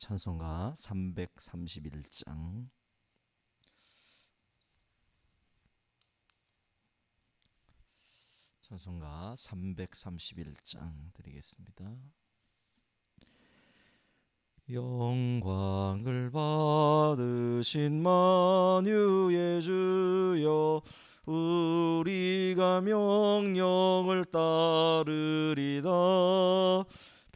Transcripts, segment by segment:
찬송가 331장 찬송가 331장 드리겠습니다. 영광을 받으신 만유의 주여 우리가 명령을 따르리다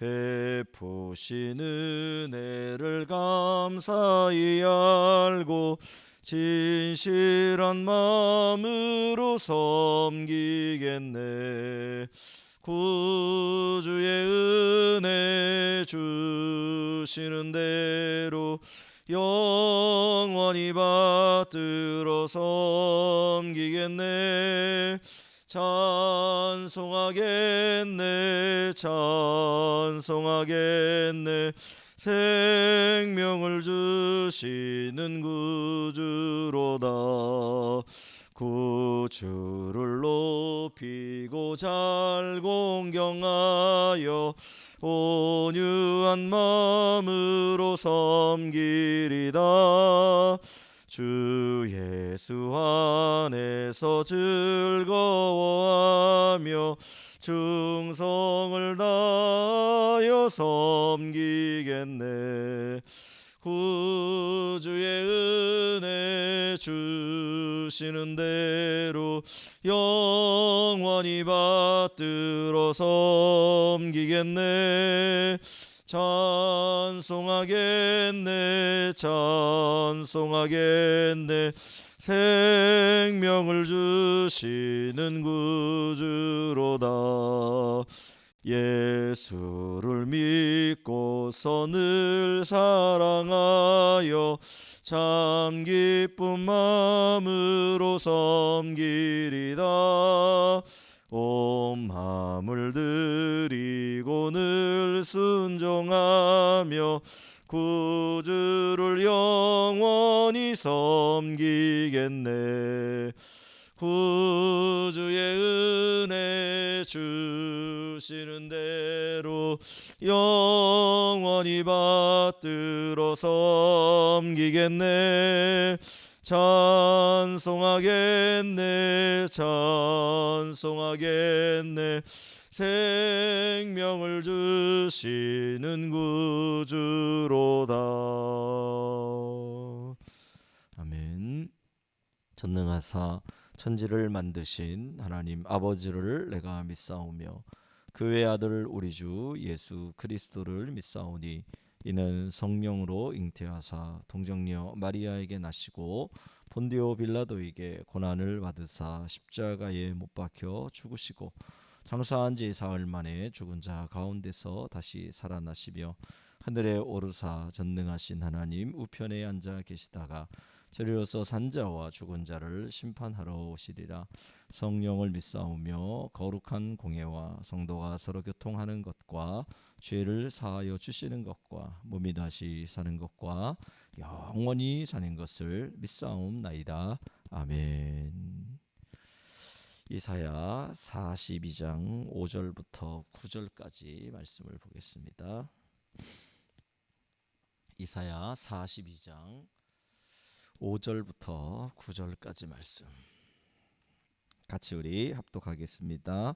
베푸신 은혜를 감사히 알고 진실한 마음으로 섬기겠네. 구주의 은혜 주시는 대로 영원히 받들어 섬기겠네 찬송하겠네 찬송하겠네. 생명을 주시는 구주로다. 구주를 높이고 잘 공경하여 온유한 마음으로 섬기리다 주 예수 안에서 즐거워하며 충성을 다하여 섬기겠네. 구주의 은혜 주시는 대로 영원히 받들어 섬기겠네 찬송하겠네 찬송하겠네. 생명을 주시는 구주로다. 예수를 믿고서 늘 사랑하여 참 기쁜 마음으로 섬기리다 온 마음을 드리고 늘 순종하며 구주를 영원히 섬기겠네. 구주의 은혜 주시는 대로 영원히 받들어 섬기겠네 찬송하겠네 찬송하겠네. 생명을 주시는 구주로다. 아멘. 전능하사 천지를 만드신 하나님 아버지를 내가 믿사오며 그의 아들 우리 주 예수 그리스도를 믿사오니 이는 성령으로 잉태하사 동정녀 마리아에게 나시고 본디오 빌라도에게 고난을 받으사 십자가에 못 박혀 죽으시고 장사한 지 사흘 만에 죽은 자 가운데서 다시 살아나시며 하늘에 오르사 전능하신 하나님 우편에 앉아 계시다가 저리로서 산 자와 죽은 자를 심판하러 오시리라. 성령을 믿사오며 거룩한 공예와 성도가 서로 교통하는 것과 죄를 사하여 주시는 것과 몸이 다시 사는 것과 영원히 사는 것을 믿사옵나이다. 아멘. 이사야 42장 5절부터 9절까지 말씀을 보겠습니다. 이사야 42장 5절부터 9절까지 말씀 같이 우리 합독하겠습니다.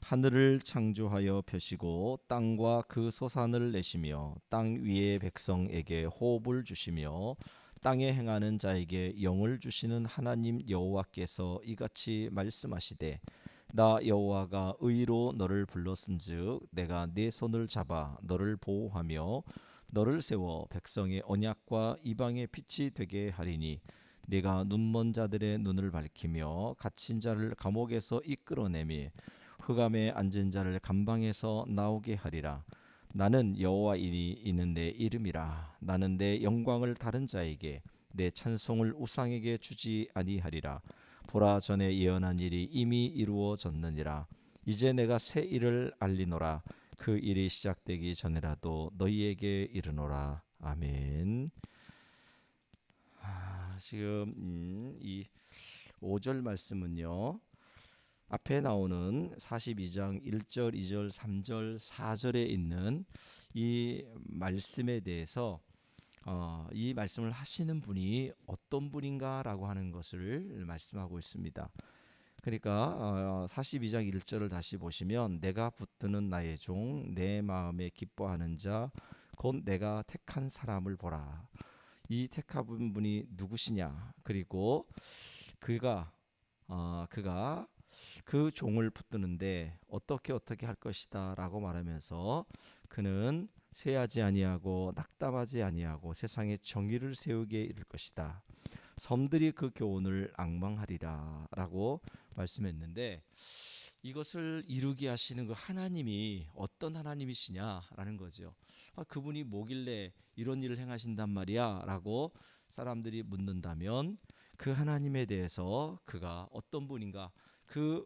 하늘을 창조하여 펴시고 땅과 그 소산을 내시며 땅 위의 백성에게 호흡을 주시며 땅에 행하는 자에게 영을 주시는 하나님 여호와께서 이같이 말씀하시되 나 여호와가 의로 너를 불렀은즉 내가 네 손을 잡아 너를 보호하며 너를 세워 백성의 언약과 이방의 빛이 되게 하리니 네가 눈먼 자들의 눈을 밝히며 갇힌 자를 감옥에서 이끌어내미 흑암에 앉은 자를 감방에서 나오게 하리라. 나는 여호와이니 이는 내 이름이라. 나는 내 영광을 다른 자에게 내 찬송을 우상에게 주지 아니하리라. 보라 전에 예언한 일이 이미 이루어졌느니라. 이제 내가 새 일을 알리노라 그 일이 시작되기 전에라도 너희에게 이르노라 아멘. 아, 지금 음, 이 5절 말씀은요. 앞에 나오는 42장 1절, 2절, 3절, 4절에 있는 이 말씀에 대해서 어, 이 말씀을 하시는 분이 어떤 분인가라고 하는 것을 말씀하고 있습니다. 그러니까 어, 42장 1절을 다시 보시면 내가 붙드는 나의 종 내 마음에 기뻐하는 자 곧 내가 택한 사람을 보라. 이 택한 분이 누구시냐? 그리고 그가 어, 그가 그 종을 붙드는데 어떻게 어떻게 할 것이다라고 말하면서 그는 세하지 아니하고 낙담하지 아니하고 세상에 정의를 세우게 이를 것이다. 섬들이 그 교훈을 악망하리라라고 말씀했는데 이것을 이루게 하시는 그 하나님이 어떤 하나님이시냐라는 거죠. 아, 그분이 뭐길래 이런 일을 행하신단 말이야라고 사람들이 묻는다면 그 하나님에 대해서 그가 어떤 분인가 그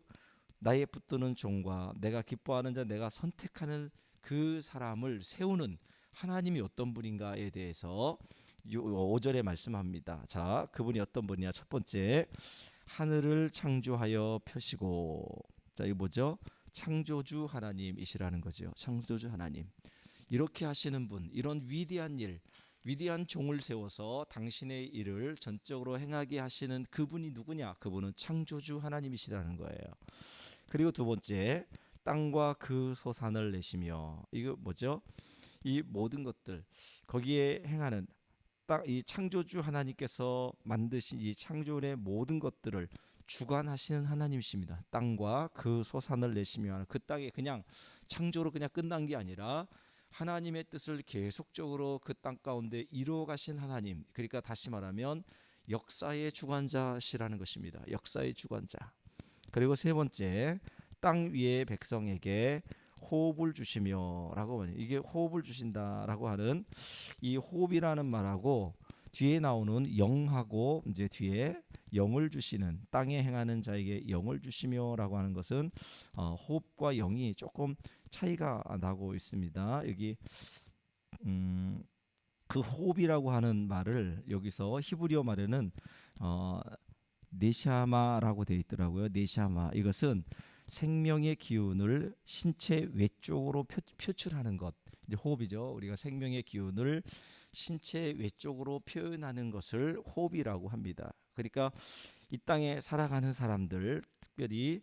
나의 붙드는 종과 내가 기뻐하는 자 내가 선택하는 그 사람을 세우는 하나님이 어떤 분인가에 대해서 5절에 말씀합니다. 자, 그분이 어떤 분이냐? 첫 번째, 하늘을 창조하여 펴시고. 자, 이거 뭐죠? 창조주 하나님이시라는 거죠. 창조주 하나님. 이렇게 하시는 분, 이런 위대한 일, 위대한 종을 세워서 당신의 일을 전적으로 행하게 하시는 그분이 누구냐? 그분은 창조주 하나님이시라는 거예요. 그리고 두 번째, 땅과 그 소산을 내시며 이거 뭐죠? 이 모든 것들 거기에 행하는 딱 이 창조주 하나님께서 만드신 이 창조의 모든 것들을 주관하시는 하나님이십니다. 땅과 그 소산을 내시며 그 땅에 그냥 창조로 그냥 끝난 게 아니라 하나님의 뜻을 계속적으로 그 땅 가운데 이루어 가신 하나님. 그러니까 다시 말하면 역사의 주관자시라는 것입니다. 역사의 주관자. 그리고 세 번째 땅 위의 백성에게 호흡을 주시며라고 이게 호흡을 주신다라고 하는 이 호흡이라는 말하고 뒤에 나오는 영하고 이제 뒤에 영을 주시는 땅에 행하는 자에게 영을 주시며라고 하는 것은 어, 호흡과 영이 조금 차이가 나고 있습니다. 여기 음, 그 호흡이라고 하는 말을 여기서 히브리어 말에는 어, 네샤마라고 되어 있더라고요. 네샤마 이것은 생명의 기운을 신체 외쪽으로 표, 출하는 것. 이제 호흡이죠. 우리가 생명의 기운을 신체 외쪽으로 표현하는 것을 호흡이라고 합니다. 그러니까 이 땅에 살아가는 사람들, 특별히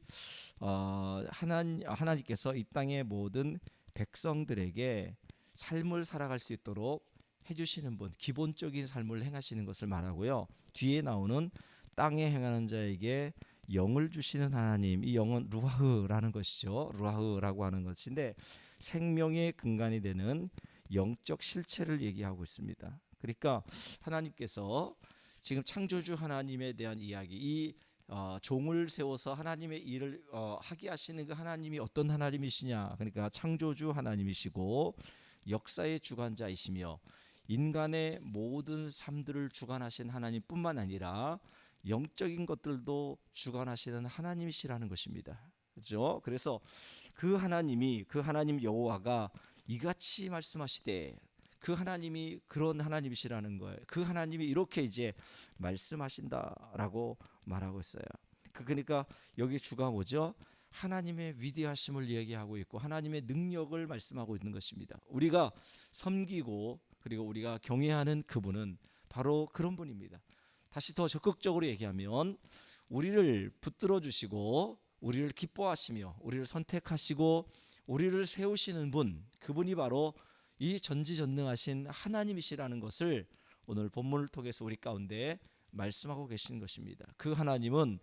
어, 하나님 하나님께서 이 땅의 모든 백성들에게 삶을 살아갈 수 있도록 해주시는 분, 기본적인 삶을 행하시는 것을 말하고요. 뒤에 나오는 땅에 행하는 자에게 영을 주시는 하나님 이 영은 루아흐라는 것이죠. 루아흐라고 하는 것인데 생명의 근간이 되는 영적 실체를 얘기하고 있습니다. 그러니까 하나님께서 지금 창조주 하나님에 대한 이야기 이 어, 종을 세워서 하나님의 일을 어, 하게 하시는 그 하나님이 어떤 하나님이시냐 그러니까 창조주 하나님이시고 역사의 주관자이시며 인간의 모든 삶들을 주관하신 하나님뿐만 아니라 영적인 것들도 주관하시는 하나님이시라는 것입니다. 그렇죠? 그래서 그 하나님이 그 하나님 여호와가 이같이 말씀하시되 그 하나님이 그런 하나님이시라는 거예요. 그 하나님이 이렇게 이제 말씀하신다라고 말하고 있어요. 그 그러니까 여기 주가 뭐죠? 하나님의 위대하심을 얘기하고 있고 하나님의 능력을 말씀하고 있는 것입니다. 우리가 섬기고 그리고 우리가 경외하는 그분은 바로 그런 분입니다. 다시 더 적극적으로 얘기하면 우리를 붙들어 주시고 우리를 기뻐하시며 우리를 선택하시고 우리를 세우시는 분 그분이 바로 이 전지전능하신 하나님이시라는 것을 오늘 본문을 통해서 우리 가운데 말씀하고 계신 것입니다. 그 하나님은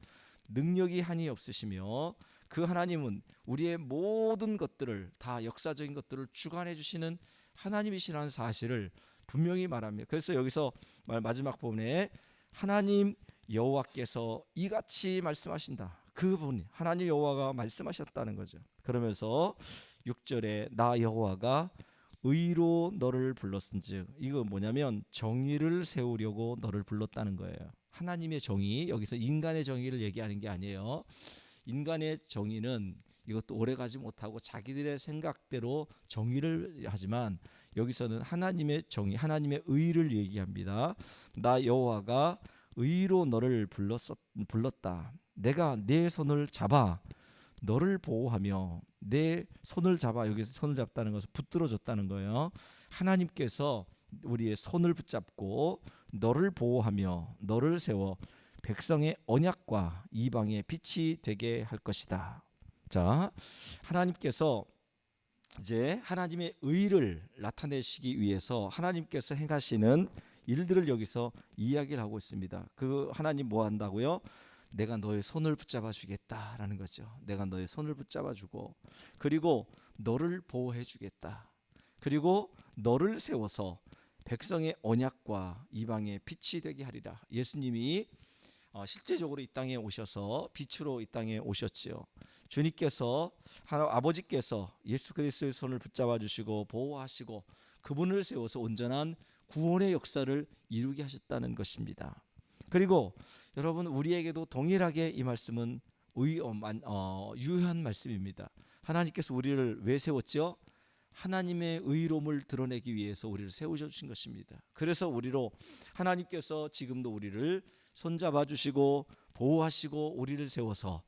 능력이 한이 없으시며 그 하나님은 우리의 모든 것들을 다 역사적인 것들을 주관해 주시는 하나님이시라는 사실을 분명히 말합니다. 그래서 여기서 마지막 부분에 하나님 여호와께서 이같이 말씀하신다. 그분 하나님 여호와가 말씀하셨다는 거죠. 그러면서 6절에 나 여호와가 의로 너를 불렀은즉 이거 뭐냐면 정의를 세우려고 너를 불렀다는 거예요. 하나님의 정의 여기서 인간의 정의를 얘기하는 게 아니에요. 인간의 정의는 이것도 오래 가지 못하고 자기들의 생각대로 정의를 하지만 여기서는 하나님의 정의, 하나님의 의를 얘기합니다. 나 여호와가 의로 너를 불렀었, 불렀다. 내가 내 손을 잡아 너를 보호하며 내 손을 잡아 여기서 손을 잡다는 것은 붙들어 줬다는 거예요. 하나님께서 우리의 손을 붙잡고 너를 보호하며 너를 세워 백성의 언약과 이방의 빛이 되게 할 것이다. 자, 하나님께서 이제 하나님의 의를 나타내시기 위해서 하나님께서 행하시는 일들을 여기서 이야기를 하고 있습니다. 그 하나님 뭐 한다고요? 내가 너의 손을 붙잡아 주겠다라는 거죠. 내가 너의 손을 붙잡아 주고 그리고 너를 보호해 주겠다. 그리고 너를 세워서 백성의 언약과 이방의 빛이 되게 하리라. 예수님이 어, 실제적으로 이 땅에 오셔서 빛으로 이 땅에 오셨지요. 주님께서 아버지께서 예수 그리스도의 손을 붙잡아 주시고 보호하시고 그분을 세워서 온전한 구원의 역사를 이루게 하셨다는 것입니다. 그리고 여러분 우리에게도 동일하게 이 말씀은 어, 유효한 말씀입니다. 하나님께서 우리를 왜 세웠죠? 하나님의 의로움을 드러내기 위해서 우리를 세우셔 주신 것입니다. 그래서 우리로 하나님께서 지금도 우리를 손잡아 주시고 보호하시고 우리를 세워서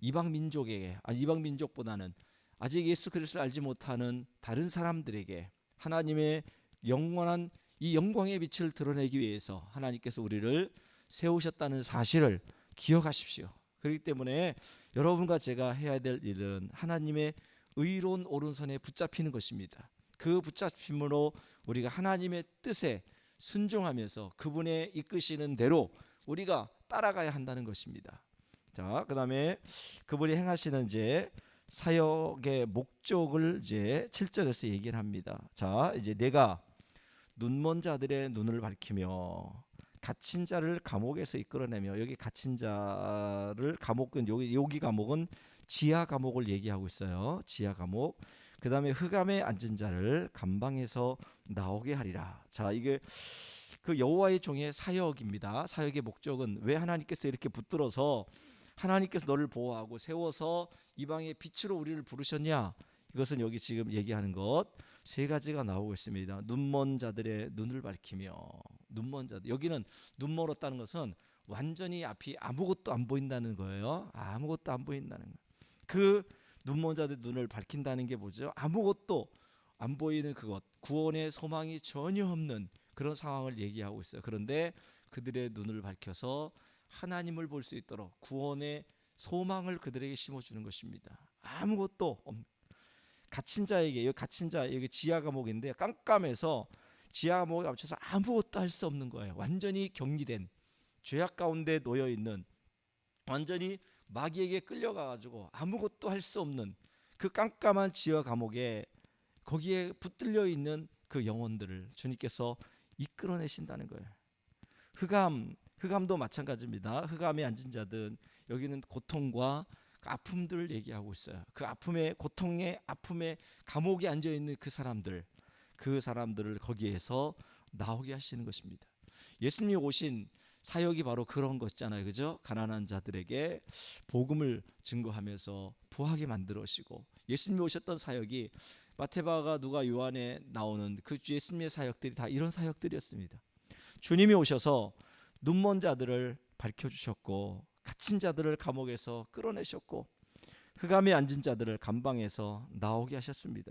이방 민족에게 아니 이방 민족보다는 아직 예수 그리스도를 알지 못하는 다른 사람들에게 하나님의 영원한 이 영광의 빛을 드러내기 위해서 하나님께서 우리를 세우셨다는 사실을 기억하십시오. 그렇기 때문에 여러분과 제가 해야 될 일은 하나님의 의로운 오른손에 붙잡히는 것입니다. 그 붙잡힘으로 우리가 하나님의 뜻에 순종하면서 그분의 이끄시는 대로 우리가 따라가야 한다는 것입니다. 자, 그다음에 그분이 행하시는 이제 사역의 목적을 이제 7절에서 얘기를 합니다. 자, 이제 내가 눈먼 자들의 눈을 밝히며 갇힌 자를 감옥에서 이끌어내며 여기 갇힌 자를 감옥은 여기 여기 감옥은 지하 감옥을 얘기하고 있어요. 지하 감옥. 그 다음에 흑암에 앉은 자를 감방에서 나오게 하리라. 자, 이게 그 여호와의 종의 사역입니다. 사역의 목적은 왜 하나님께서 이렇게 붙들어서 하나님께서 너를 보호하고 세워서 이방의 빛으로 우리를 부르셨냐? 이것은 여기 지금 얘기하는 것 세 가지가 나오고 있습니다. 눈먼 자들의 눈을 밝히며 눈먼 자들 여기는 눈 멀었다는 것은 완전히 앞이 아무것도 안 보인다는 거예요. 아무것도 안 보인다는 거. 그 눈먼 자들 눈을 밝힌다는 게 뭐죠? 아무것도 안 보이는 그것 구원의 소망이 전혀 없는 그런 상황을 얘기하고 있어요. 그런데 그들의 눈을 밝혀서 하나님을 볼 수 있도록 구원의 소망을 그들에게 심어주는 것입니다. 아무것도 없, 갇힌 자에게 여기 갇힌 자 여기 지하 감옥인데 깜깜해서 지하 감옥에 맞춰서 아무것도 할 수 없는 거예요. 완전히 격리된 죄악 가운데 놓여 있는 완전히 마귀에게 끌려가 가지고 아무것도 할 수 없는 그 깜깜한 지하 감옥에 거기에 붙들려 있는 그 영혼들을 주님께서 이끌어내신다는 거예요. 흑암 흑암도 마찬가지입니다. 흑암에 앉은 자든 여기는 고통과 그 아픔들을 얘기하고 있어요. 그 아픔의 고통의 아픔의 감옥에 앉아 있는 그 사람들, 그 사람들을 거기에서 나오게 하시는 것입니다. 예수님이 오신 사역이 바로 그런 거잖아요. 그죠? 가난한 자들에게 복음을 증거하면서 부하게 만들어시고 예수님이 오셨던 사역이 마테바가 누가 요한에 나오는 그 예수님의 사역들이 다 이런 사역들이었습니다. 주님이 오셔서 눈먼 자들을 밝혀 주셨고 갇힌 자들을 감옥에서 끌어내셨고 흑암에 앉은 자들을 감방에서 나오게 하셨습니다.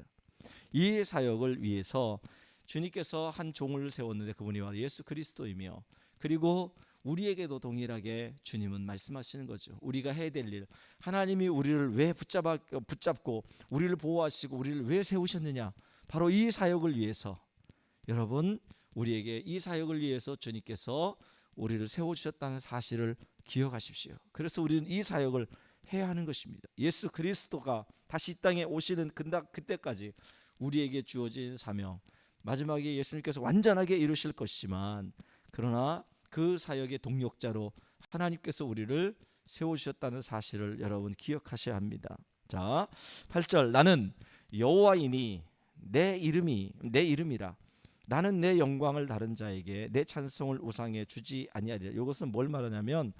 이 사역을 위해서 주님께서 한 종을 세웠는데 그분이 바로 예수 그리스도이며 그리고 우리에게도 동일하게 주님은 말씀하시는 거죠. 우리가 해야 될 일. 하나님이 우리를 왜 붙잡아 붙잡고 우리를 보호하시고 우리를 왜 세우셨느냐? 바로 이 사역을 위해서 여러분 우리에게 이 사역을 위해서 주님께서 우리를 세워 주셨다는 사실을 기억하십시오. 그래서 우리는 이 사역을 해야 하는 것입니다. 예수 그리스도가 다시 이 땅에 오시는 그때까지 우리에게 주어진 사명 마지막에 예수님께서 완전하게 이루실 것이지만 그러나 그 사역의 동력자로 하나님께서 우리를 세워 주셨다는 사실을 여러분 기억하셔야 합니다. 자, 8절 나는 여호와이니 내 이름이 내 이름이라 나는 내 영광을 다른 자에게 내 찬송을 우상에 주지 아니하리라. 이것은 뭘 말하냐면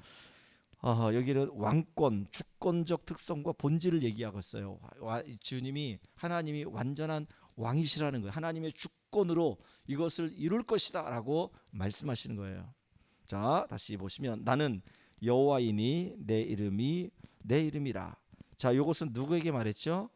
어, 여기는 왕권, 주권적 특성과 본질을 얘기하고 있어요. 와, 주님이 하나님이 완전한 왕이시라는 거예요. 하나님의 주권으로 이것을 이룰 것이다라고 말씀하시는 거예요. 자, 다시 보시면 나는 여호와이니 내 이름이 내 이름이라. 자, 이것은 누구에게 말했죠?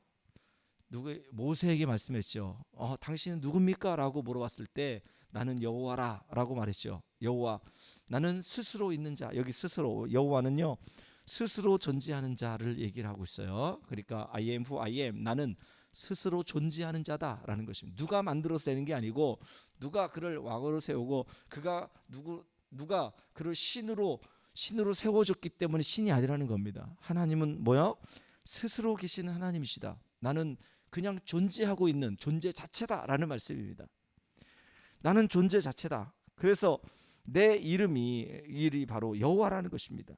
누구 모세에게 말씀했죠. 어, 당신은 누굽니까?라고 물어봤을 때 나는 여호와라라고 말했죠. 여호와 나는 스스로 있는 자 여기 스스로 여호와는요 스스로 존재하는 자를 얘기를 하고 있어요. 그러니까 I am who I am 나는 스스로 존재하는 자다라는 것입니다. 누가 만들어서 되는 게 아니고 누가 그를 왕으로 세우고 그가 누구 누가 그를 신으로 신으로 세워줬기 때문에 신이 아니라는 겁니다. 하나님은 뭐야? 스스로 계시는 하나님이시다. 나는 그냥 존재하고 있는 존재 자체다라는 말씀입니다. 나는 존재 자체다. 그래서 내 이름이 이름이 바로 여호와라는 것입니다.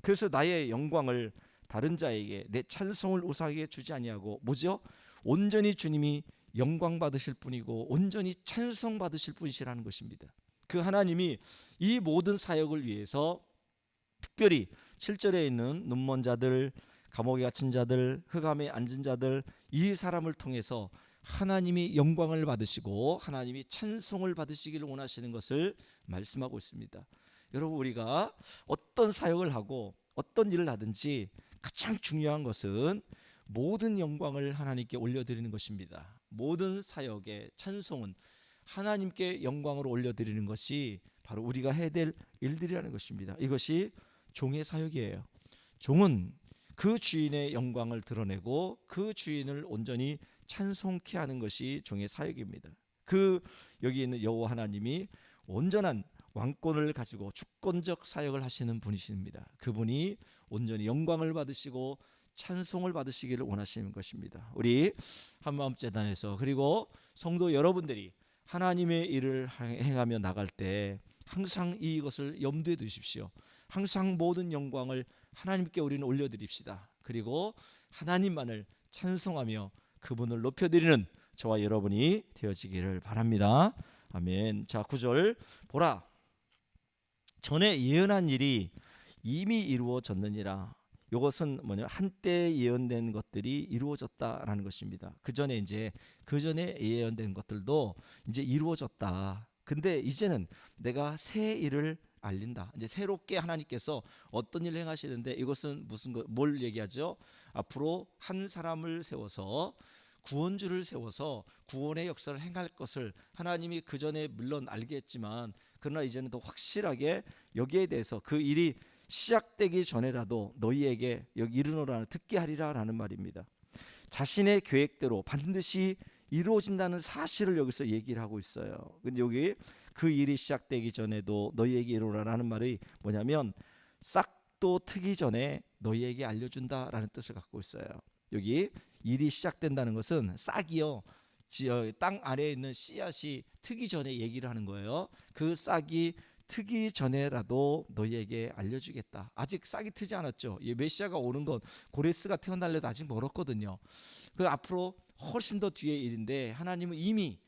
그래서 나의 영광을 다른 자에게 내 찬송을 우상에게 주지 아니하고 뭐죠? 온전히 주님이 영광 받으실 분이고 온전히 찬송 받으실 분이시라는 것입니다. 그 하나님이 이 모든 사역을 위해서 특별히 7절에 있는 눈먼 자들, 감옥에 갇힌 자들, 흑암에 앉은 자들 이 사람을 통해서 하나님이 영광을 받으시고 하나님이 찬송을 받으시기를 원하시는 것을 말씀하고 있습니다. 여러분 우리가 어떤 사역을 하고 어떤 일을 하든지 가장 중요한 것은 모든 영광을 하나님께 올려드리는 것입니다. 모든 사역의 찬송은 하나님께 영광으로 올려드리는 것이 바로 우리가 해야 될 일들이라는 것입니다. 이것이 종의 사역이에요. 종은 그 주인의 영광을 드러내고 그 주인을 온전히 찬송케 하는 것이 종의 사역입니다. 그 여기 있는 여호와 하나님이 온전한 왕권을 가지고 주권적 사역을 하시는 분이십니다. 그분이 온전히 영광을 받으시고 찬송을 받으시기를 원하시는 것입니다. 우리 한마음 재단에서 그리고 성도 여러분들이 하나님의 일을 행하며 나갈 때 항상 이것을 염두에 두십시오. 항상 모든 영광을 하나님께 우리는 올려드립시다. 그리고 하나님만을 찬송하며 그분을 높여드리는 저와 여러분이 되어지기를 바랍니다. 아멘. 자, 9절 보라. 전에 예언한 일이 이미 이루어졌느니라. 이것은 뭐냐 한때 예언된 것들이 이루어졌다라는 것입니다. 그 전에 이제 그 전에 예언된 것들도 이제 이루어졌다. 근데 이제는 내가 새 일을 알린다. 이제 새롭게 하나님께서 어떤 일을 행하시는데 이것은 무슨 거, 뭘 얘기하죠? 앞으로 한 사람을 세워서 구원주를 세워서 구원의 역사를 행할 것을 하나님이 그 전에 물론 알겠지만 그러나 이제는 더 확실하게 여기에 대해서 그 일이 시작되기 전에라도 너희에게 여기 이르노라 듣게 하리라라는 말입니다. 자신의 계획대로 반드시 이루어진다는 사실을 여기서 얘기를 하고 있어요. 근데 여기 그 일이 시작되기 전에도 너희에게 이루라라는 말이 뭐냐면 싹도 트기 전에 너희에게 알려준다라는 뜻을 갖고 있어요. 여기 일이 시작된다는 것은 싹이요. 땅 아래에 있는 씨앗이 트기 전에 얘기를 하는 거예요. 그 싹이 트기 전에라도 너희에게 알려주겠다. 아직 싹이 트지 않았죠. 이 메시아가 오는 건 고레스가 태어날래도 아직 멀었거든요. 그 앞으로 훨씬 더 뒤의 일인데 하나님은 이미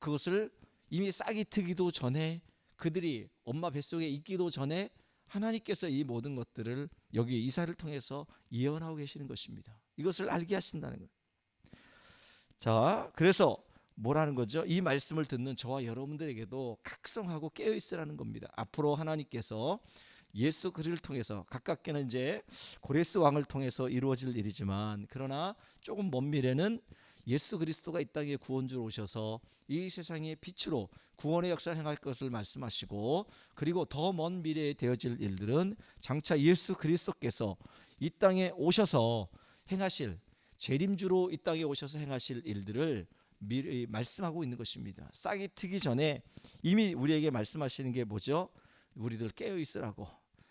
그것을 이미 싹이 트기도 전에 그들이 엄마 뱃속에 있기도 전에 하나님께서 이 모든 것들을 여기 이사를 통해서 예언하고 계시는 것입니다. 이것을 알게 하신다는 거예요. 자, 그래서 뭐라는 거죠? 이 말씀을 듣는 저와 여러분들에게도 각성하고 깨어 있으라는 겁니다. 앞으로 하나님께서 예수 그리스도를 통해서 가깝게는 이제 고레스 왕을 통해서 이루어질 일이지만 그러나 조금 먼 미래는 예수 그리스도가 이 땅에 구원주로 오셔서 이 세상의 빛으로 구원의 역사를 행할 것을 말씀하시고 그리고 더 먼 미래에 되어질 일들은 장차 예수 그리스도께서 이 땅에 오셔서 행하실 재림주로 이 땅에 오셔서 행하실 일들을 말씀하고 있는 것입니다. 싹이 트기 전에 이미 우리에게 말씀하시는 게 뭐죠? 우리들 깨어 있으라고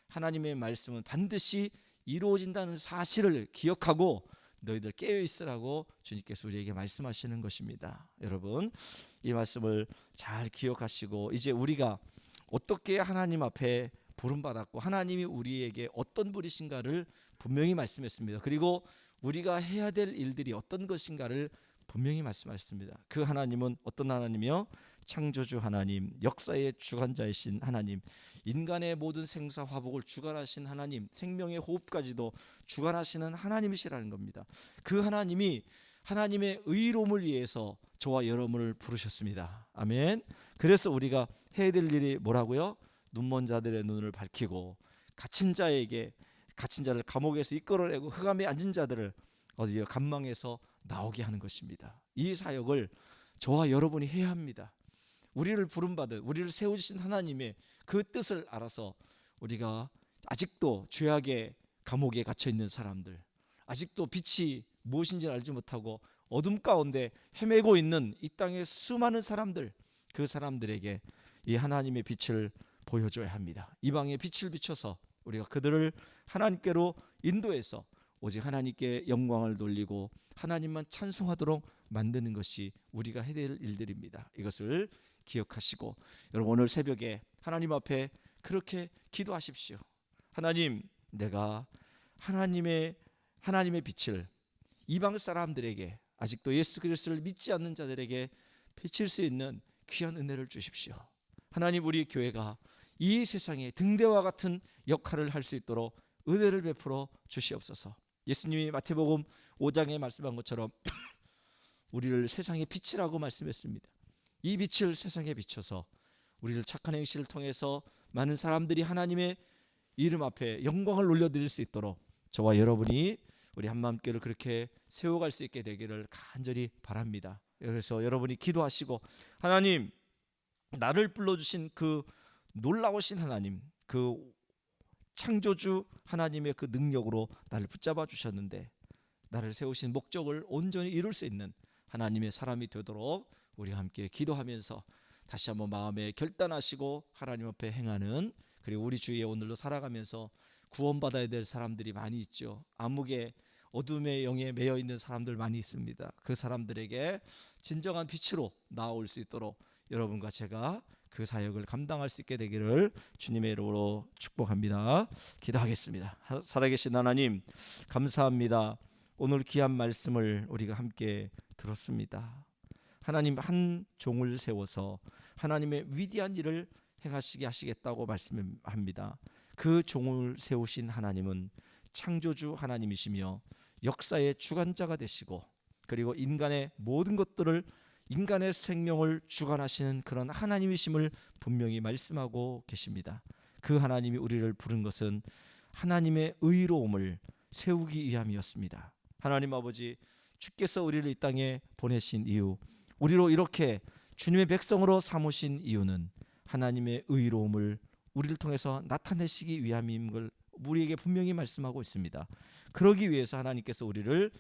하나님의 말씀은 반드시 이루어진다는 사실을 기억하고 너희들 깨어 있으라고 주님께서 우리에게 말씀하시는 것입니다. 여러분 이 말씀을 잘 기억하시고 이제 우리가 어떻게 하나님 앞에 부름 받았고 하나님이 우리에게 어떤 분이신가를 분명히 말씀했습니다. 그리고 우리가 해야 될 일들이 어떤 것인가를 분명히 말씀하셨습니다. 그 하나님은 어떤 하나님이요? 창조주 하나님, 역사의 주관자이신 하나님, 인간의 모든 생사 화복을 주관하신 하나님, 생명의 호흡까지도 주관하시는 하나님이시라는 겁니다. 그 하나님이 하나님의 의로움을 위해서 저와 여러분을 부르셨습니다. 아멘. 그래서 우리가 해야 될 일이 뭐라고요? 눈먼 자들의 눈을 밝히고 갇힌 자에게 갇힌 자를 감옥에서 이끌어내고 흑암에 앉은 자들을 어디요? 감망에서 나오게 하는 것입니다. 이 사역을 저와 여러분이 해야 합니다. 우리를 부름받은 우리를 세우신 하나님의 그 뜻을 알아서 우리가 아직도 죄악의 감옥에 갇혀 있는 사람들, 아직도 빛이 무엇인지 알지 못하고 어둠 가운데 헤매고 있는 이 땅의 수많은 사람들, 그 사람들에게 이 하나님의 빛을 보여줘야 합니다. 이방의 빛을 비춰서 우리가 그들을 하나님께로 인도해서 오직 하나님께 영광을 돌리고 하나님만 찬송하도록 만드는 것이 우리가 해야 될 일들입니다. 이것을 기억하시고 여러분 오늘 새벽에 하나님 앞에 그렇게 기도하십시오. 하나님, 내가 하나님의 하나님의 빛을 이방 사람들에게 아직도 예수 그리스도를 믿지 않는 자들에게 비칠 수 있는 귀한 은혜를 주십시오. 하나님 우리 교회가 이 세상에 등대와 같은 역할을 할 수 있도록 은혜를 베풀어 주시옵소서. 예수님이 마태복음 5장에 말씀한 것처럼 우리를 세상의 빛이라고 말씀했습니다. 이 빛을 세상에 비춰서 우리를 착한 행실을 통해서 많은 사람들이 하나님의 이름 앞에 영광을 올려드릴 수 있도록 저와 여러분이 우리 한마음교를 그렇게 세워갈 수 있게 되기를 간절히 바랍니다. 그래서 여러분이 기도하시고 하나님 나를 불러주신 그 놀라우신 하나님 그 창조주 하나님의 그 능력으로 나를 붙잡아 주셨는데 나를 세우신 목적을 온전히 이룰 수 있는 하나님의 사람이 되도록 우리 함께 기도하면서 다시 한번 마음에 결단하시고 하나님 앞에 행하는 그리고 우리 주위에 오늘도 살아가면서 구원받아야 될 사람들이 많이 있죠. 암흑의 어둠의 영에 매여 있는 사람들 많이 있습니다. 그 사람들에게 진정한 빛으로 나올 수 있도록 여러분과 제가 그 사역을 감당할 수 있게 되기를 주님의 이름으로 축복합니다. 기도하겠습니다. 하- 살아계신 하나님 감사합니다. 오늘 귀한 말씀을 우리가 함께 들었습니다. 하나님 한 종을 세워서 하나님의 위대한 일을 행하시게 하시겠다고 말씀합니다. 그 종을 세우신 하나님은 창조주 하나님이시며 역사의 주관자가 되시고 그리고 인간의 모든 것들을 인간의 생명을 주관하시는 그런 하나님이심을 분명히 말씀하고 계십니다. 그 하나님이 우리를 부른 것은 하나님의 의로움을 세우기 위함이었습니다. 하나님 아버지 주께서 우리를 이 땅에 보내신 이유 우리로 이렇게 주님의 백성으로 삼으신 이유는 하나님의 의로움을 우리를 통해서 나타내시기 위함인 걸 우리에게 분명히 말씀하고 있습니다. 그러기 위해서 하나님께서 우리를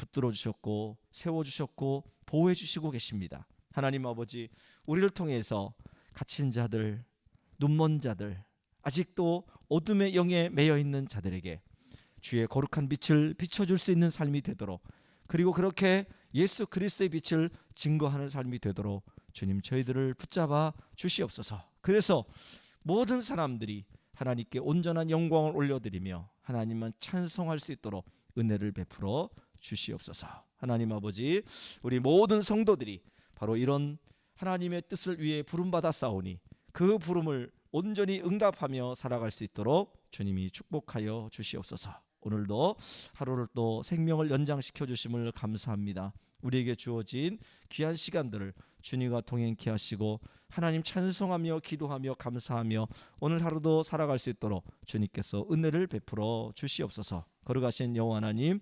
붙들어 주셨고 세워 주셨고 보호해 주시고 계십니다. 하나님 아버지 우리를 통해서 갇힌 자들, 눈먼 자들, 아직도 어둠의 영에 매여 있는 자들에게 주의 거룩한 빛을 비춰 줄수 있는 삶이 되도록 그리고 그렇게 예수 그리스도의 빛을 증거하는 삶이 되도록 주님 저희들을 붙잡아 주시옵소서. 그래서 모든 사람들이 하나님께 온전한 영광을 올려드리며 하나님만 찬송할 수 있도록 은혜를 베풀어 주시옵소서. 하나님 아버지, 우리 모든 성도들이 바로 이런 하나님의 뜻을 위해 부름받아 싸우니 그 부름을 온전히 응답하며 살아갈 수 있도록 주님이 축복하여 주시옵소서. 오늘도 하루를 또 생명을 연장시켜 주심을 감사합니다. 우리에게 주어진 귀한 시간들을 주님과 동행케 하시고 하나님 찬송하며 기도하며 감사하며 오늘 하루도 살아갈 수 있도록 주님께서 은혜를 베풀어 주시옵소서. 거룩하신 여호와 하나님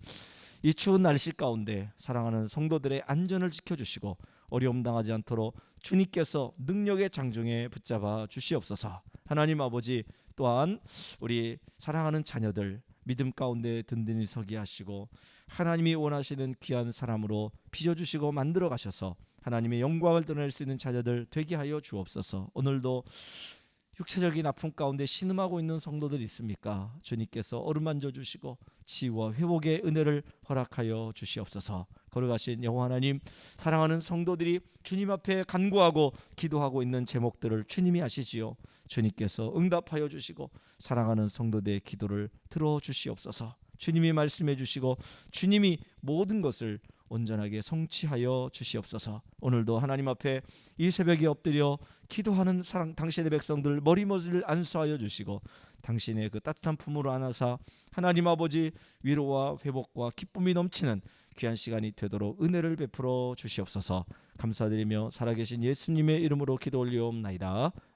이 추운 날씨 가운데 사랑하는 성도들의 안전을 지켜주시고 어려움 당하지 않도록 주님께서 능력의 장중에 붙잡아 주시옵소서. 하나님 아버지 또한 우리 사랑하는 자녀들 믿음 가운데 든든히 서게 하시고 하나님이 원하시는 귀한 사람으로 빚어 주시고 만들어 가셔서 하나님의 영광을 드러낼 수 있는 자녀들 되게 하여 주옵소서. 오늘도 육체적인 아픔 가운데 신음하고 있는 성도들 있습니까? 주님께서 어루만져 주시고 치유와 회복의 은혜를 허락하여 주시옵소서. 거룩하신 여호와 하나님 사랑하는 성도들이 주님 앞에 간구하고 기도하고 있는 제목들을 주님이 아시지요. 주님께서 응답하여 주시고 사랑하는 성도들의 기도를 들어 주시옵소서. 주님이 말씀해 주시고 주님이 모든 것을 온전하게 성취하여 주시옵소서. 오늘도 하나님 앞에 이 새벽에 엎드려 기도하는 사랑 당신의 백성들 머리머리를 안수하여 주시고 당신의 그 따뜻한 품으로 안아사 하나님 아버지 위로와 회복과 기쁨이 넘치는 귀한 시간이 되도록 은혜를 베풀어 주시옵소서. 감사드리며 살아계신 예수님의 이름으로 기도 올리옵나이다.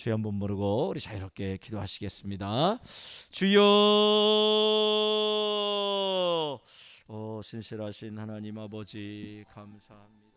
주여 한번 모르고 우리 자유롭게 기도하시겠습니다. 주여 오 신실하신 하나님 아버지 감사합니다.